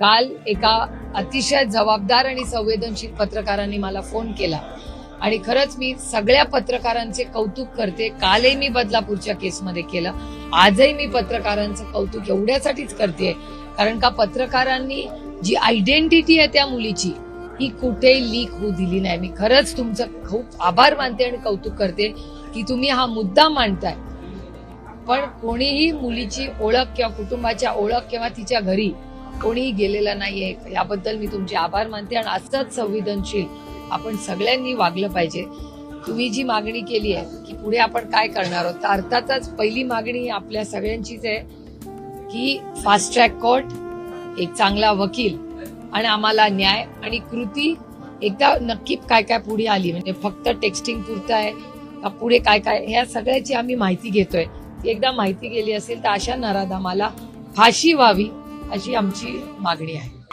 काल एका अतिशय जबाबदार आणि संवेदनशील पत्रकारांनी मला फोन केला. आणि खरंच मी सगळ्या पत्रकारांचे कौतुक करते. कालही मी बदलापूरच्या केसमध्ये केलं. आजही मी पत्रकारांचं कौतुक एवढ्यासाठीच करते. कारण का पत्रकारांनी जी आयडेंटिटी आहे त्या मुलीची ही कुठेही लीक होऊ दिली नाही. मी खरंच तुमचं खूप आभार मानते आणि कौतुक करते की तुम्ही हा मुद्दा मांडताय. पण कोणीही मुलीची ओळख किंवा कुटुंबाच्या ओळख किंवा तिच्या घरी कोणीही गेलेलं नाहीये. याबद्दल मी तुमचे आभार मानते आणि असंच संवेदनशील आपण सगळ्यांनी वागलं पाहिजे. तुम्ही जी मागणी केली आहे की पुढे आपण काय करणार आहोत तर अर्थातच पहिली मागणी आपल्या सगळ्यांचीच आहे की फास्ट ट्रॅक कोर्ट एक चांगला वकील आणि आम्हाला न्याय आणि कृती एकदा नक्की काय काय पुढे आली म्हणजे फक्त टेक्स्टिंग पुरतं आहे का पुढे काय काय ह्या सगळ्याची आम्ही माहिती घेतोय. ती एकदा माहिती गेली असेल तर अशा नराधामाला फाशी व्हावी. अशी आमची मागणी आहे.